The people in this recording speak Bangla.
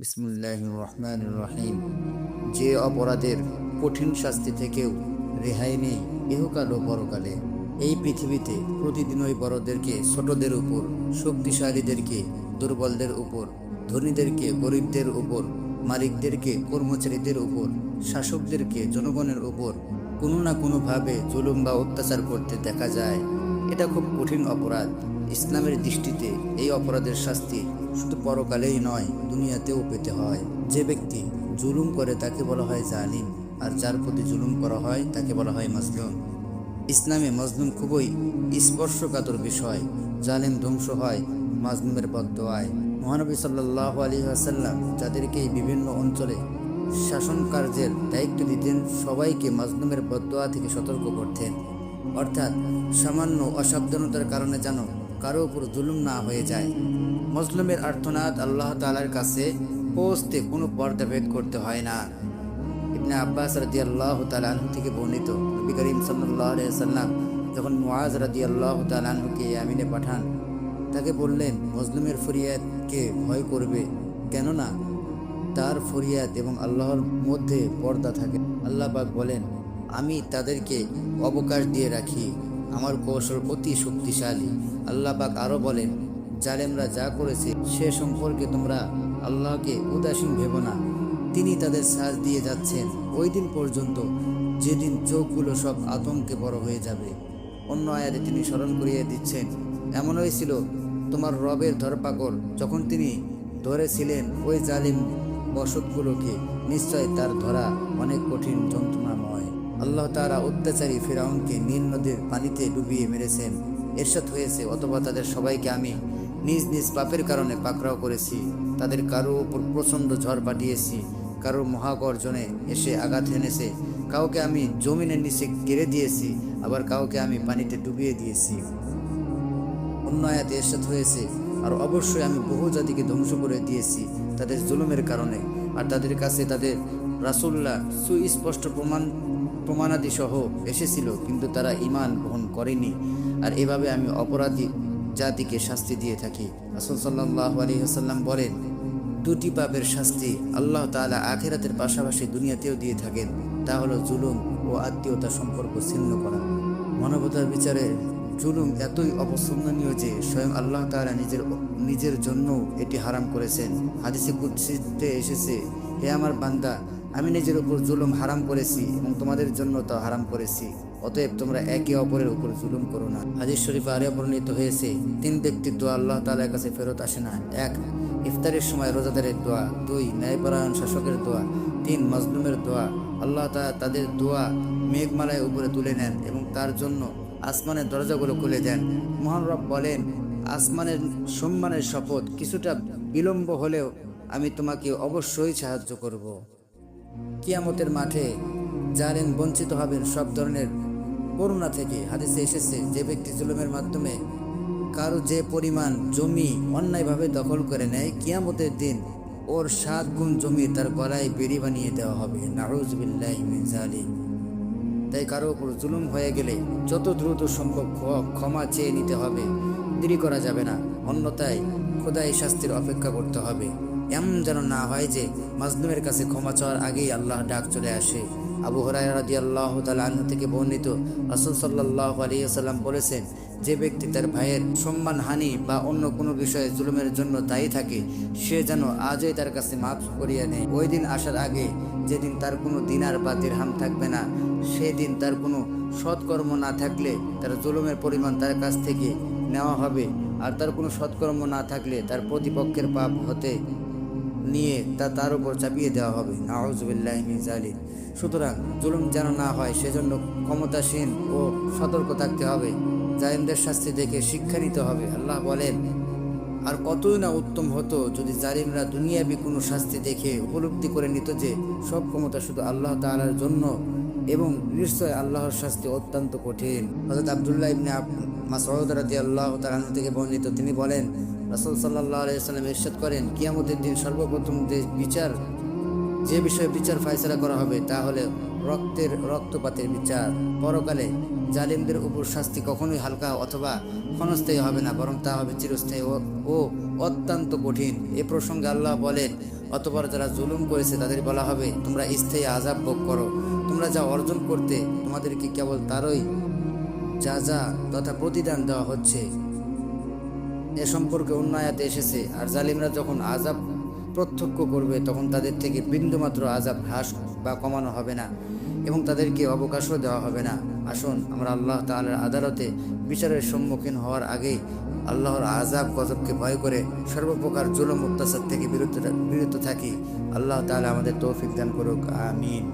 বিসমুল্লাহ রহমান রহিম। যে অপরাধের কঠিন শাস্তি থেকেও রেহাই নেই ইহকাল ও পরকালে। এই পৃথিবীতে প্রতিদিন ওই বড়দেরকে, ছোটদের উপর, শক্তিশালীদেরকে, দুর্বলদের উপর, ধনীদেরকে, গরিবদের উপর, মালিকদেরকে, কর্মচারীদের উপর, শাসকদেরকে, জনগণের উপর কোনো না কোনোভাবে জুলুম বা অত্যাচার করতে দেখা যায়। এটা খুব কঠিন অপরাধ। ইসলামের দৃষ্টিতে এই অপরাধের শাস্তি শুধু পরকালেই নয়, দুনিয়াতেও পেতে হয়। যে ব্যক্তি জুলুম করে তাকে বলা হয় জালিম, আর যার প্রতি জুলুম করা হয় তাকে বলা হয় মাজলুম। ইসলামে মজলুম খুবই স্পর্শকাতর বিষয়। জালিম ধ্বংস হয় মাজলুমের বদোয়ায় মহানবী সাল্লাহ আলী আসাল্লাম যাদেরকে বিভিন্ন অঞ্চলে শাসন কার্যের দায়িত্ব দিতেন, সবাইকে মাজলুমের বদোয়া থেকে সতর্ক করতেন। অর্থাৎ সামান্য অসাবধানতার কারণে যেন কারও উপর জুলুম না হয়ে যায়। মজলুমের আর্থনাদ আল্লাহ তালার কাছে পৌঁছতে কোনো পর্দাভেদ করতে হয় না। ইবনে আব্বাস রাজি আল্লাহ তালাহু থেকে বর্ণিত নবী করিম সাল্লাহ সাল্লাম যখন মুআজ রাজি আল্লাহ তালাহুকে আমিনে পাঠান, তাকে বললেন মজলুমের ফরিয়াদকে ভয় করবে? কেননা তার ফরিয়াদ এবং আল্লাহর মধ্যে পর্দা থাকে। আল্লাহ পাক বলেন, আমি তাদেরকে অবকাশ দিয়ে রাখি। আমার কৌশল অতি শক্তিশালী। আল্লাহ পাক আরও বলেন জালেমরা যা করেছে সে সম্পর্কে তোমরা আল্লাহকে উদাসীন ভেবো না। তিনি তাদের সাজ দিয়ে যাচ্ছেন। ওই দিন পর্যন্ত যেদিন চোখগুলো সব আতঙ্কে বড় হয়ে যাবে। অন্য আয়াতে তিনি স্মরণ করিয়ে দিচ্ছেন, এমন হয়েছিল তোমার রবের ধরপাকড় যখন তিনি ধরেছিলেন ওই জালিম বসতগুলোকে। নিশ্চয় তার ধরা অনেক কঠিন যন্ত্রণাময়। আল্লাহ তারা অত্যাচারী ফেরাউনকে নীল নদীর পানিতে ডুবিয়ে মেরেছেন। এরশাদ হয়েছে অথবা তাদের সবাইকে আমি নিজ নিজ পাপের কারণে পাকড়াও করেছি, তাদের কারও উপর প্রচণ্ড ঝড় পাঠিয়েছি, কারও মহাগর্জনে এসে আঘাত হেনেছে, কাউকে আমি জমিনের নিচে কেড়ে দিয়েছি, আবার কাউকে আমি পানিতে ডুবিয়ে দিয়েছি। অন্য আয়াতে হয়েছে, আর অবশ্যই আমি বহু জাতিকে ধ্বংস করে দিয়েছি, তাদের জুলুমের কারণে, আর তাদের কাছে তাদের রাসুল্লাহ সুস্পষ্ট প্রমাণ প্রমাণাদি সহ এসেছিল, কিন্তু তারা ইমান গ্রহণ করেনি, আর এভাবে আমি অপরাধী জাতিকে শাস্তি দিয়ে থাকি। রাসুল সাল্লাহ আলী হাসাল্লাম বলেন, দুটি পাপের শাস্তি আল্লাহ তাআলা আখেরাতের পাশাপাশি দুনিয়াতেও দিয়ে থাকেন, তা হলো জুলুম ও আত্মীয়তা সম্পর্ক ছিন্ন করা। মানবতার বিচারে জুলুম এতই অপছন্দনীয় যে স্বয়ং আল্লাহ তালা নিজের নিজের জন্য এটি হারাম করেছেন। হাদিসে কুৎসিতে এসেছে, হে আমার বান্দা, আমি নিজের উপর জুলুম হারাম করেছি এবং তোমাদের জন্য তা হারাম করেছি। অতএব তোমরা একে অপরের উপর জুলুম করো না। হাদিস শরীফ আরে বর্ণিত হয়েছে, তিন ব্যক্তির দোয়া আল্লাহ তাআলার কাছে ফেরত আসে না। এক, ইফতারের সময় রোজাদারের দোয়া। দুই, ন্যায়পরায়ণ শাসকের দোয়া। তিন, মজলুমের দোয়া। আল্লাহ তাআলা তাদের দোয়া মেঘমালায় উপরে তুলে নেন এবং তার জন্য আসমানের দরজাগুলো খুলে দেন। মহান রব বলেন, আসমানের সম্মানের শপথ কিছুটা বিলম্ব হলেও আমি তোমাকে অবশ্যই সাহায্য করব। কিয়ামতের মাঠে জালেন বঞ্চিত হবেন সব ধরনের করুণা থেকে হাদিসে এসেছে, যে ব্যক্তি জুলুমের মাধ্যমে কারও যে পরিমাণ জমি অন্যায়ভাবে দখল করে নেয়, কিয়ামতের দিন ওর সাত গুণ জমি তার গলায় বেরি বানিয়ে দেওয়া হবে। নারুজবিল্লাহ তাই কারও উপর জুলুম হয়ে গেলে যত দ্রুত সম্ভব ক্ষমা চেয়ে নিতে হবে। দেরি করা যাবে না। অন্যথায় খোদাই শাস্তির অপেক্ষা করতে হবে। এমন যেন না হয় যে, মাজলুমের কাছে ক্ষমা চাওয়ার আগেই আল্লাহ ডাক চলে আসে। আবু হরাই রাদি আল্লাহ তালু থেকে বর্ণিত, রসুল সাল্লাহ আলিয়াল্লাম বলেছেন, যে ব্যক্তি তার ভাইয়ের সম্মান হানি বা অন্য কোনো বিষয়ে জুলুমের জন্য দায়ী থাকে, সে যেন আজই তার কাছে মাফ করিয়া নেয়। ওই দিন আসার আগে যেদিন তার কোনো দিনার বা দিরহাম থাকবে না, সেদিন তার কোনো সৎকর্ম না থাকলে তার জুলুমের পরিমাণ তার কাছ থেকে নেওয়া হবে। আর তার কোনো সৎকর্ম না থাকলে তার প্রতিপক্ষের পাপ হতে নিয়ে তা তার উপর চাপিয়ে দেওয়া হবে। নাউজুবিল্লাহ জালিম সুতরাং জুলুম যেন না হয়, সেজন্য ক্ষমতাসীন ও সতর্ক থাকতে হবে। জালিমদের শাস্তি দেখে শিক্ষা নিতে হবে। আল্লাহ বলেন, আর কতই না উত্তম হতো যদি জালিমরা দুনিয়াবি কোনো শাস্তি দেখে উপলব্ধি করে নিত যে সব ক্ষমতা শুধু আল্লাহ তাআলার জন্য এবং নিশ্চয় আল্লাহর শাস্তি অত্যন্ত কঠিন। হযরত আব্দুল্লাহ ইবনে মাসউদ রাদিয়াল্লাহু তাআলা থেকে বর্ণিত তিনি বলেন রাসূল সাল্লাল্লাহু আলাইহি সাল্লাম ইরশাদ করেন, কিয়ামতের দিন সর্বপ্রথম যে বিচার, যে বিষয়ে বিচার ফায়সালা করা হবে তা হলে রক্তের রক্তপাতের বিচার। পরকালে জালিমদের উপর শাস্তি কখনোই হালকা অথবা ক্ষণস্থায়ী হবে না, বরং তা হবে চিরস্থায়ী ও অত্যন্ত কঠিন। এ প্রসঙ্গে আল্লাহ বলেন, অতপর যারা জুলুম করেছে তাদের বলা হবে, তোমরা স্থায়ী আজাব ভোগ করো। তোমরা যা অর্জন করতে তোমাদেরকে কেবল তারই যা যা তথা প্রতিদান দেওয়া হচ্ছে। এ সম্পর্কে অন্য এসেছে, আর জালিমরা যখন আজাব প্রত্যক্ষ করবে, তখন তাদের থেকে বিন্দুমাত্র আজাব হ্রাস বা কমানো হবে না এবং তাদেরকে অবকাশও দেওয়া হবে না। আসুন, আমরা আল্লাহ তাআলার আদালতে বিচারের সম্মুখীন হওয়ার আগেই আল্লাহর আজাব গজবকে ভয় করে সর্বপ্রকার জুলম, অত্যাচার থেকে বিরত বিরত থাকি। আল্লাহ তাআলা আমাদের তৌফিক দান করুক, আমিন।